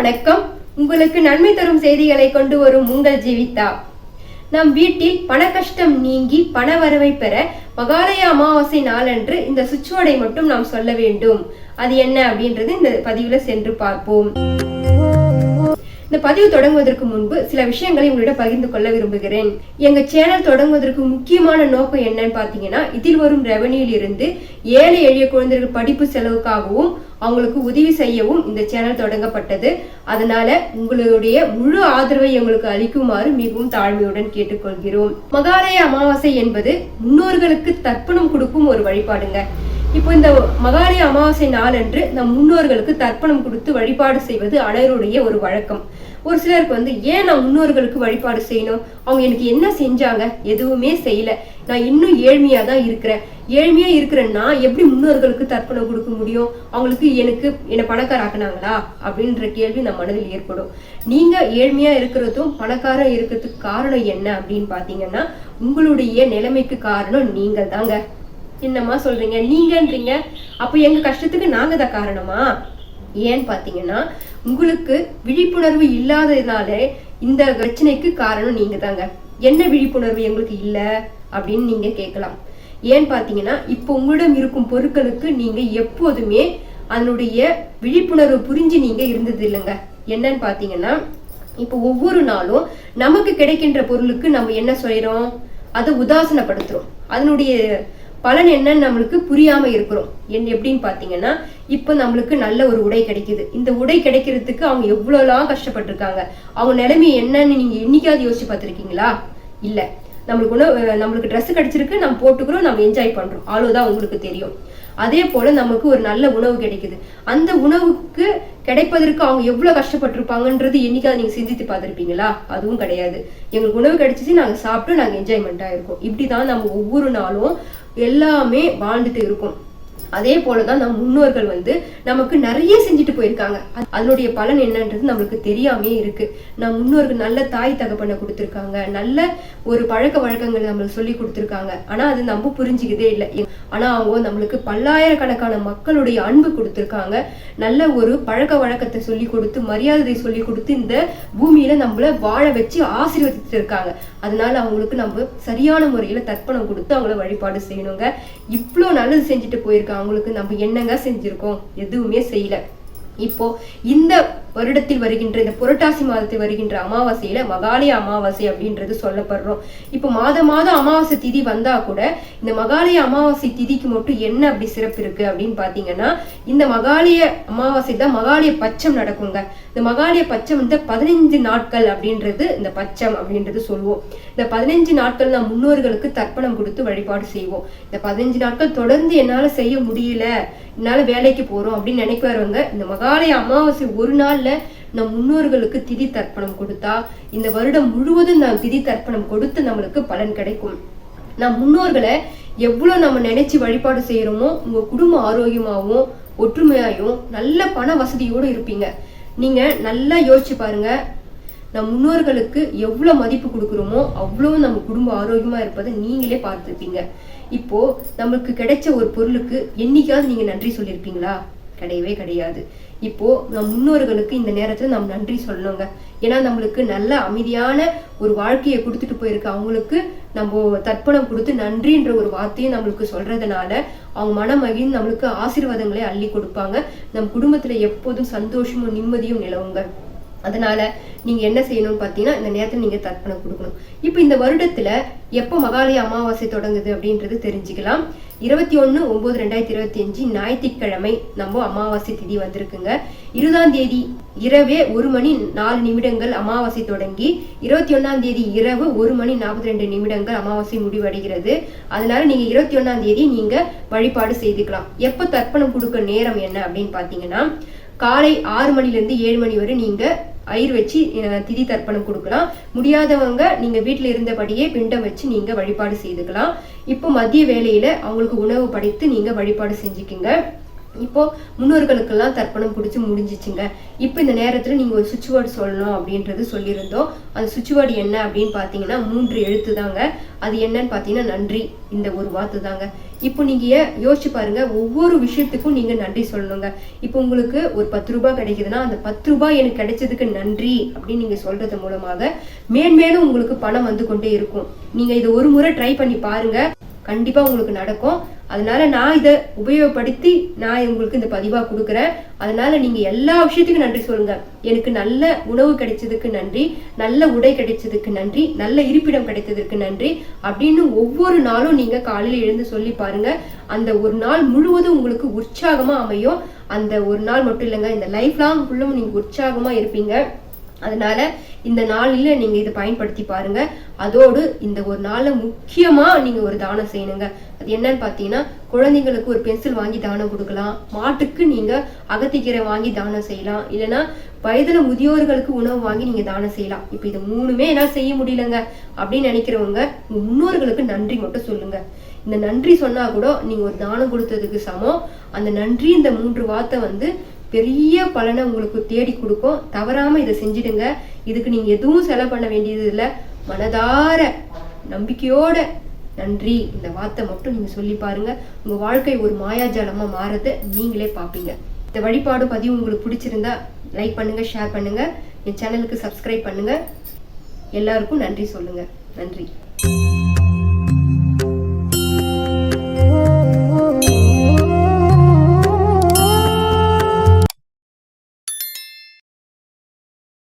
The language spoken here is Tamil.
வணக்கம். உங்களுக்கு நன்மை தரும் செய்திகளை கொண்டு வரும் உங்கள் ஜீவிதா. நம் வீட்டில் பண கஷ்டம் நீங்கி பண வரவை பெற மகாலய அமாவாசை நாளன்று இந்த சுச்சுவடை மட்டும் நாம் சொல்ல வேண்டும். அது என்ன அப்படின்றது இந்த பதிவுல சென்று பார்ப்போம். இந்த பதிவு தொடங்குவதற்கு முன்பு சில விஷயங்களை உங்களிடம் பகிர்ந்து கொள்ள விரும்புகிறேன். எங்க சேனல் தொடங்குவதற்கு முக்கியமான நோக்கம் என்னன்னு பாத்தீங்கன்னா இதில் வரும் ரெவன்யூல இருந்து ஏழை எளிய குழந்தைகள் படிப்பு செலவுக்காகவும் அவங்களுக்கு உதவி செய்யவும் இந்த சேனல் தொடங்கப்பட்டது. அதனால உங்களுடைய முழு ஆதரவை எங்களுக்கு அளிக்குமாறு மிகவும் தாழ்மையுடன் கேட்டுக்கொள்கிறோம். மகாலய அமாவாசை என்பது முன்னோர்களுக்கு தர்ப்பணம் கொடுக்கும் ஒரு வழிபாடுங்க. இப்போ இந்த மகாலய அமாவாசை நாளன்று நம் முன்னோர்களுக்கு தர்ப்பணம் கொடுத்து வழிபாடு செய்வது அனைவருடைய ஒரு வழக்கம். ஒரு சிலருக்கு வந்து ஏன் நான் முன்னோர்களுக்கு வழிபாடு செய்யணும்? அவங்க எனக்கு என்ன செஞ்சாங்க? எதுவுமே செய்யல. நான் இன்னும் ஏழ்மையா தான் இருக்கிறேன். ஏழ்மையா இருக்கிறேன்னா எப்படி முன்னோர்களுக்கு தர்ப்பணம் கொடுக்க முடியும்? அவங்களுக்கு எனக்கு என்ன பணக்காராக்குனாங்களா? அப்படின்ற கேள்வி நம்ம மனதில் ஏற்படும். நீங்க ஏழ்மையா இருக்கிறதும் பணக்காரம் இருக்கிறதுக்கு காரணம் என்ன அப்படின்னு பாத்தீங்கன்னா உங்களுடைய நிலைமைக்கு காரணம் நீங்கள் தாங்க என்னம்மா சொல்றீங்க? நீங்கன்றீங்க. அப்போ எங்க கஷ்டத்துக்கு நாங்க தான் காரணமா? ஏன்னு பாத்தீங்கன்னா உங்களுக்கு விழிப்புணர்வு இல்லாததுனாலே இந்த பிரச்சனைக்கு காரணம் நீங்க தாங்க. என்ன விழிப்புணர்வு எங்களுக்கு இல்ல? அப்படின்னு நீங்க கேட்கலாம். ஏன்னு பாத்தீங்கன்னா இப்போ உங்களிடம் இருக்கும் பொருட்களுக்கு நீங்க எப்போதுமே அதனுடைய விழிப்புணர்வு புரிஞ்சு நீங்க இருந்தது இல்லைங்க. என்னன்னு பாத்தீங்கன்னா இப்போ ஒவ்வொரு நாளும் நமக்கு கிடைக்கின்ற பொருளுக்கு நம்ம என்ன செய்கிறோம் அதை உதாசனப்படுத்துறோம். அதனுடைய பலன் என்னன்னு நம்மளுக்கு புரியாம இருக்கிறோம். என்ன எப்படின்னு பாத்தீங்கன்னா இப்போ நம்மளுக்கு நல்ல ஒரு உடை கிடைக்குது. இந்த உடை கிடைக்கிறதுக்கு அவங்க எவ்வளோலாம் கஷ்டப்பட்டிருக்காங்க. அவங்க நிலைமை என்னன்னு நீங்க என்னைக்காவது யோசிச்சு பார்த்திருக்கீங்களா? இல்ல. நம்மளுக்கு உணவு நம்மளுக்கு ட்ரெஸ் கிடைச்சிருக்கு நம்ம போட்டுக்கிறோம் நம்ம என்ஜாய் பண்றோம். அவ்வளோதான் உங்களுக்கு தெரியும். அதே போல நமக்கு ஒரு நல்ல உணவு கிடைக்குது. அந்த உணவுக்கு கிடைப்பதற்கு அவங்க எவ்வளவு கஷ்டப்பட்டிருப்பாங்கன்றது என்னைக்காவது நீங்க சிந்தித்து பார்த்திருப்பீங்களா? அதுவும் கிடையாது. எங்களுக்கு உணவு கிடைச்சிச்சு நாங்க சாப்பிட்டு நாங்க என்ஜாய்மெண்ட் இருக்கோம். இப்படிதான் நம்ம ஒவ்வொரு நாளும் எல்லாமே வாழ்ந்துட்டு இருக்கும். அதே போலதான் நம் முன்னோர்கள் வந்து நமக்கு நிறைய செஞ்சுட்டு போயிருக்காங்க. அதனுடைய பலன் என்னன்றது நம்மளுக்கு தெரியாமே இருக்கு. நம் முன்னோர்கள் நல்ல தாய் தகப்பனை கொடுத்துருக்காங்க. நல்ல ஒரு பழக்க வழக்கங்கள் நம்மளுக்கு சொல்லி கொடுத்துருக்காங்க. ஆனா அது நம்ம புரிஞ்சுக்கதே இல்லை. ஆனா அவங்க நம்மளுக்கு பல்லாயிரக்கணக்கான மக்களுடைய அன்பு கொடுத்துருக்காங்க. நல்ல ஒரு பழக்க வழக்கத்தை சொல்லி கொடுத்து மரியாதை சொல்லி கொடுத்து இந்த பூமியில நம்மள வாழ வச்சு ஆசீர்வதித்து இருக்காங்க. அதனால அவங்களுக்கு நம்ம சரியான முறையில தர்ப்பணம் கொடுத்து அவங்கள வழிபாடு செய்யணுங்க. இவ்வளோ நல்லது செஞ்சுட்டு போயிருக்காங்க. அவங்களுக்கு நம்ம என்னங்க செஞ்சிருக்கோம்? எதுவுமே செய்யல. இப்போ இந்த வருடத்தில் வருகின்ற இந்த புரட்டாசி மாதத்தில் வருகின்ற அமாவாசையில மகாலய அமாவாசை அப்படின்றது சொல்லப்படுறோம். இப்போ மாத மாதம் அமாவாசை திதி வந்தா கூட இந்த மகாலய அமாவாசை திதிக்கு மட்டும் என்ன அப்படி சிறப்பு இருக்கு அப்படின்னு பாத்தீங்கன்னா இந்த மகாலய அமாவாசை தான் மகாலய பச்சம் நடக்குங்க. இந்த மகாலய பச்சம் வந்து பதினைஞ்சு நாட்கள் அப்படின்றது இந்த பச்சம் அப்படின்றது சொல்லுவோம் இந்த பதினைஞ்சு நாட்கள் நான் முன்னோர்களுக்கு தர்ப்பணம் கொடுத்து வழிபாடு செய்வோம். இந்த பதினஞ்சு நாட்கள் தொடர்ந்து என்னால செய்ய முடியல என்னால வேலைக்கு போறோம் அப்படின்னு நினைக்கிறவங்க இந்த மகாலய அமாவாசை ஒரு நாள் நாளில் நம் முன்னோர்களுக்கு திதி தர்ப்பணம் கொடுத்தா இந்த வருடம் முழுவதும் நாம் திதி தர்ப்பணம் கொடுத்து நம்மளுக்கு பலன் கிடைக்கும். நம் முன்னோர்களை எவ்வளவு நம்ம நினைச்சு வழிபாடு செய்யறோமோ உங்க குடும்ப ஆரோக்கியமாகவும் ஒற்றுமையாயும் நல்ல பண வசதியோடு இருப்பீங்க. நீங்க நல்லா யோசிச்சு பாருங்க நம் முன்னோர்களுக்கு எவ்வளவு மதிப்பு கொடுக்குறோமோ அவ்வளவு நம்ம குடும்ப ஆரோக்கியமா இருப்பதை நீங்களே பார்த்துருப்பீங்க. இப்போ நம்மளுக்கு கிடைச்ச ஒரு பொருளுக்கு என்னைக்காவது நீங்க நன்றி சொல்லியிருப்பீங்களா? கிடையவே கிடையாது. இப்போ நம் முன்னோர்களுக்கு இந்த நேரத்துல நம்ம நன்றி சொல்லணுங்க. ஏன்னா நம்மளுக்கு நல்ல அமைதியான ஒரு வாழ்க்கையை கொடுத்துட்டு போயிருக்க. அவங்களுக்கு நம்ம தர்ப்பணம் கொடுத்து நன்றின்ற ஒரு வார்த்தையை நம்மளுக்கு சொல்றதுனால அவங்க மனமகிழ்ந்து மகிழ்ந்து நம்மளுக்கு ஆசீர்வாதங்களை அள்ளி கொடுப்பாங்க. நம் குடும்பத்துல எப்போதும் சந்தோஷமும் நிம்மதியும் நிலவுங்க. அதனால நீங்க என்ன செய்யணும்னு பார்த்தீங்கன்னா இந்த நேரத்துல நீங்க தர்ப்பணம் கொடுக்கணும். இப்போ இந்த வருடத்துல எப்போ மகாலய அமாவாசை தொடங்குது அப்படின்றது தெரிஞ்சுக்கலாம். இருபத்தி ஒன்று ஒம்பது ரெண்டாயிரத்தி இருபத்தி அஞ்சு ஞாயிற்றுக்கிழமை நம்ம அமாவாசை திதி வந்திருக்குங்க. இருபதாம் தேதி இரவே ஒரு மணி நாலு நிமிடங்கள் அமாவாசை தொடங்கி இருபத்தி ஒன்றாம் தேதி இரவு ஒரு மணி நாற்பத்தி ரெண்டு நிமிடங்கள் அமாவாசை முடிவடைகிறது. அதனால நீங்க இருபத்தி ஒன்றாம் தேதி நீங்க வழிபாடு செய்துக்கலாம். எப்ப தர்ப்பணம் கொடுக்க நேரம் என்ன அப்படின்னு பாத்தீங்கன்னா காலை ஆறு மணிலேருந்து ஏழு மணி வரை நீங்க ஐர் வச்சு திதி தர்ப்பணம் கொடுக்கலாம். முடியாதவங்க நீங்க வீட்டில் இருந்தபடியே பிண்டம் வச்சு நீங்க வழிபாடு செய்துக்கலாம். இப்போ மதிய வேலையில அவங்களுக்கு உணவு படைத்து நீங்க வழிபாடு செஞ்சுக்கிங்க. இப்போ முன்னோர்களுக்கெல்லாம் தர்ப்பணம் பிடிச்சி முடிஞ்சிச்சுங்க. இப்போ இந்த நேரத்துல நீங்க ஒரு சுவிட்ச் வேர்டு சொல்லணும் அப்படின்றது சொல்லியிருந்தோம். அந்த சுவிட்ச் வேர்டு என்ன அப்படின்னு பார்த்தீங்கன்னா மூன்று எழுத்து தாங்க அது என்னன்னு பார்த்தீங்கன்னா நன்றி. இந்த ஒரு வார்த்தை தாங்க இப்போ நீங்கள் யோசிச்சு பாருங்க ஒவ்வொரு விஷயத்துக்கும் நீங்கள் நன்றி சொல்லணுங்க. இப்போ உங்களுக்கு ஒரு பத்து ரூபாய் கிடைக்குதுன்னா அந்த பத்து ரூபாய் எனக்கு கிடைச்சதுக்கு நன்றி அப்படின்னு நீங்கள் சொல்றது மூலமாக மேன்மேலும் உங்களுக்கு பணம் வந்து கொண்டே இருக்கும். நீங்கள் இதை ஒரு முறை ட்ரை பண்ணி பாருங்க. கண்டிப்பாக உங்களுக்கு நடக்கும். அதனால நான் இதை உபயோகப்படுத்தி நான் உங்களுக்கு இந்த பதிவாக கொடுக்குறேன். அதனால நீங்கள் எல்லா விஷயத்துக்கும் நன்றி சொல்லுங்க. எனக்கு நல்ல உணவு கிடைச்சதுக்கு நன்றி. நல்ல உடை கிடைச்சதுக்கு நன்றி. நல்ல இருப்பிடம் கிடைத்ததற்கு நன்றி. அப்படின்னு ஒவ்வொரு நாளும் நீங்கள் காலையில் எழுந்து சொல்லி பாருங்க. அந்த ஒரு நாள் முழுவதும் உங்களுக்கு உற்சாகமாக அமையும். அந்த ஒரு நாள் மட்டும் இல்லைங்க இந்த லைஃப் லாங் ஃபுல்லும் நீங்கள் உற்சாகமாக இருப்பீங்க. அதனால இந்த நாளில் நீங்க இதை பயன்படுத்தி பாருங்க. அதோடு இந்த ஒரு நாளில் முக்கியமா நீங்க ஒரு தானம் செய்யணுங்க. அது என்னன்னு பார்த்தீங்கன்னா குழந்தைங்களுக்கு ஒரு பென்சில் வாங்கி தானம் கொடுக்கலாம். மாட்டுக்கு நீங்க அகத்திக்கீரை வாங்கி தானம் செய்யலாம். இல்லைன்னா வயதுல முதியோர்களுக்கு உணவு வாங்கி நீங்க தானம் செய்யலாம். இப்போ இது மூணுமே என்னால் செய்ய முடியலங்க. அப்படின்னு நினைக்கிறவங்க முன்னோர்களுக்கு நன்றி மட்டும் சொல்லுங்க. இந்த நன்றி சொன்னா கூட நீங்க ஒரு தானம் கொடுத்ததுக்கு சமம். அந்த நன்றி இந்த மூன்று வார்த்தை வந்து பெரிய பலனை உங்களுக்கு தேடி கொடுக்கும். தவறாம இதை செஞ்சிடுங்க. இதுக்கு நீங்க எதுவும் செலவு பண்ண வேண்டியது இல்லை. மனதார நம்பிக்கையோட நன்றி. இந்த வார்த்தை மட்டும் நீங்க சொல்லி பாருங்க. உங்க வாழ்க்கை ஒரு மாயாஜாலமா மாறதை நீங்களே பார்ப்பீங்க இந்த வழிபாடு பதிவு உங்களுக்கு பிடிச்சிருந்தா லைக் பண்ணுங்க ஷேர் பண்ணுங்க. என் சேனலுக்கு சப்ஸ்கிரைப் பண்ணுங்க. எல்லாருக்கும் நன்றி சொல்லுங்க. நன்றி.